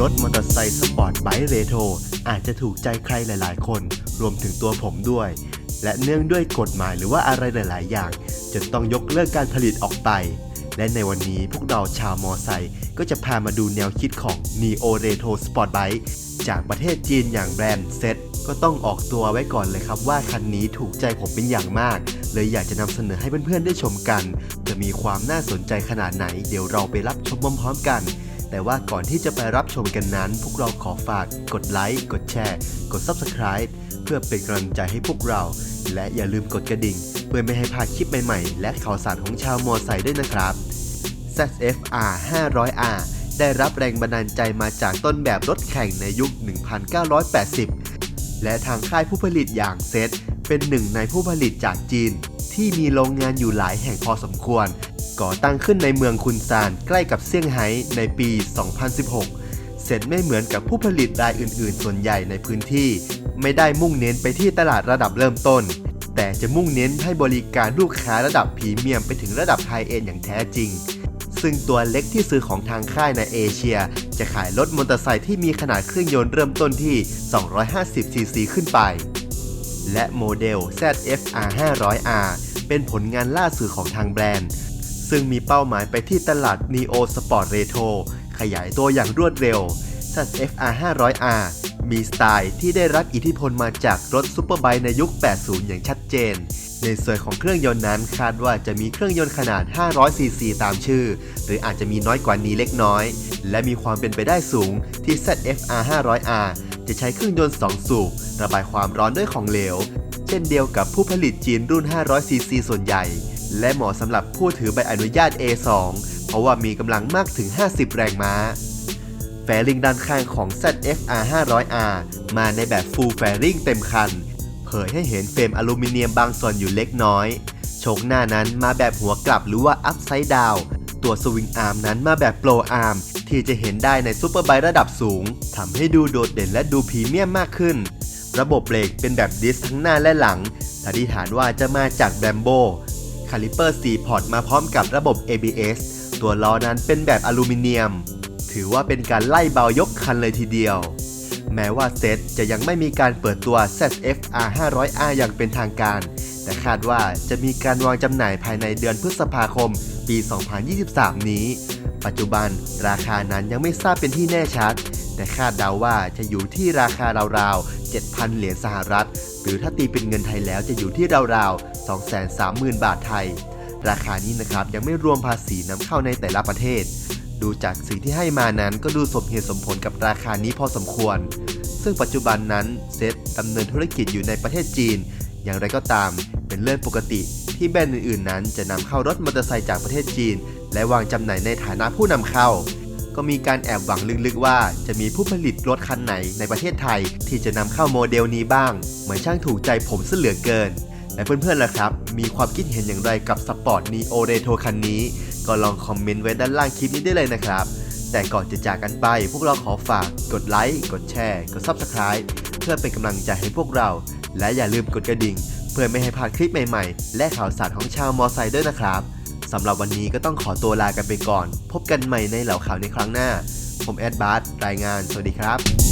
รถมอเตอร์ไซค์สปอร์ตไบค์เรโทรอาจจะถูกใจใครหลาย ๆ คน รวมถึงตัวผมด้วย และเนื่องด้วยกฎหมายหรือว่าอะไรหลาย ๆ อย่างจนต้องยกเลิกการผลิตออกไป และในวันนี้พวกเราชาวมอไซค์ก็จะพามาดูแนวคิดของ Neo Retro Sport Bike จากประเทศจีนอย่างแบรนด์เซตก็ต้องออกตัวไว้ก่อนเลยครับว่าคันนี้ถูกใจผมเป็นอย่างมาก เลยอยากจะนำเสนอให้เพื่อนๆได้ชมกัน จะมีความน่าสนใจขนาดไหน เดี๋ยวเราไปรับชมพร้อมๆกัน แต่ว่าก่อนที่จะไปรับชมกันนั้น พวกเราขอฝากกดไลค์กดแชร์ กด Subscribe เพื่อเป็นกำลังใจให้พวกเรา และอย่าลืมกดกระดิ่ง เพื่อไม่ให้พลาดคลิปใหม่ๆ และข่าวสารของชาวมอไซค์ด้วยนะครับ ZFR 500R ได้รับแรงบันดาลใจมาจากต้นแบบรถแข่งในยุค 1980 และทางค่ายผู้ผลิตอย่างเซตเป็นหนึ่งในผู้ผลิตจากจีน ที่มีโรงงานอยู่หลายแห่งพอสมควร ก่อตั้งขึ้นในเมืองคุนซานใกล้กับเซี่ยงไฮ้ในปี 2016เสร็จไม่เหมือนกับผู้ผลิตรายอื่น ๆ ส่วนใหญ่ในพื้นที่ ไม่ได้มุ่งเน้นไปที่ตลาดระดับเริ่มต้น แต่จะมุ่งเน้นให้บริการลูกค้าระดับพรีเมียมไปถึงระดับไฮเอ็นอย่างแท้จริงซึ่งตัวเล็กที่ซื้อของทางค่ายในเอเชีย จะขายรถมอเตอร์ไซค์ที่มีขนาดเครื่องยนต์เริ่มต้นที่ 250 ซีซีขึ้นไป และโมเดล ZFR 500R เป็นผลงานล่าสุดของทางแบรนด์ ซึ่งมีเป้าหมายไปที่ตลาด Neo Sport Retro ขยายตัวอย่างรวดเร็ว ZFR 500R มีสไตล์ที่ได้รับอิทธิพลมาจากรถซูเปอร์ไบค์ในยุค 80 อย่างชัดเจน ในส่วนของเครื่องยนต์นั้นคาดว่าจะมีเครื่องยนต์ขนาด 500 ซีซีตามชื่อ หรืออาจจะมีน้อยกว่านี้เล็กน้อย และมีความเป็นไปได้สูงที่ ZFR 500R จะใช้เครื่องยนต์ 2 สูบระบายความร้อนด้วยของเหลว เช่นเดียวกับผู้ผลิตจีนรุ่น 500 ซีซีส่วนใหญ่ และเหมาะสำหรับผู้ถือใบอนุญาต A2 เพราะว่ามีกำลังมากถึง 50 แรงม้าแฟริงด้านข้างของ ZFR 500R มาในแบบ Full Fairing เต็มคัน ผยให้เห็นเฟรมอลูมิเนียมบางส่วนอยู่เล็กน้อยโชคหน้านั้นมาแบบหัวกลับหรือว่า Upside Down ตัวสวิงอาร์มนั้นมาแบบโปรอาร์มที่จะเห็นได้ในซูเปอร์ไบค์ระดับสูงทำให้ดูโดดเด่นและดูพรีเมียมมากขึ้น ระบบเบรกเป็นแบบดิสทั้งหน้าและหลังสันนิษฐานว่าจะมาจากแบมโบคาลิเปอร์4พอร์ตมาพร้อมกับระบบ ABS ตัวล้อนั้นเป็นแบบอลูมิเนียม ถือว่าเป็นการไล่เบายกคันเลยทีเดียว แม้ว่าเซตจะยังไม่มีการเปิดตัว ZFR 500R อย่างเป็นทางการ แต่คาดว่าจะมีการวางจำหน่ายภายในเดือนพฤษภาคม ปี 2023 นี้ ปัจจุบันราคานั้นยังไม่ทราบเป็นที่แน่ชัด แต่คาดเดาว่าจะอยู่ที่ราคาราวๆ 7,000 เหรียญสหรัฐ หรือถ้าตีเป็นเงินไทยแล้วจะอยู่ที่ราวๆ 230,000 บาทไทย ราคานี้นะครับยังไม่รวมภาษีนำเข้าในแต่ละประเทศ ดูจากสิ่งที่ให้มานั้นก็ดูสมเหตุสมผลกับราคานี้พอสมควร ซึ่งปัจจุบันนั้นเซตดำเนินธุรกิจอยู่ในประเทศจีน อย่างไรก็ตามเป็นเรื่องปกติที่แบรนด์อื่นๆ นั้นจะนำเข้ารถมอเตอร์ไซค์จากประเทศจีน และวางจำหน่ายในฐานะผู้นำเข้า ก็มีการแอบหวังลึกๆว่าจะมีผู้ผลิตรถคันไหนในประเทศไทย ที่จะนำเข้าโมเดลนี้บ้างเหมือนช่างถูกใจผมซะเหลือเกิน และเพื่อนๆล่ะครับ มีความคิดเห็นอย่างไรกับสปอร์ต Neo Retro คันนี้ ก็ลองคอมเมนต์ไว้ด้านล่างคลิปนี้ได้เลยนะครับ แต่ก่อนจะจากกันไป พวกเราขอฝากกดไลค์กดแชร์ กด Subscribe เพื่อเป็นกำลังใจให้พวกเรา และอย่าลืมกดกระดิ่ง เพื่อไม่ให้พลาดคลิปใหม่ๆ และข่าวสารของชาวมอไซค์ด้วยนะครับสำหรับวันนี้ก็ต้องขอตัวลากันไปก่อน พบกันใหม่ในเหล่าข่าวในครั้งหน้า ผมแอดบาร์รายงาน สวัสดีครับ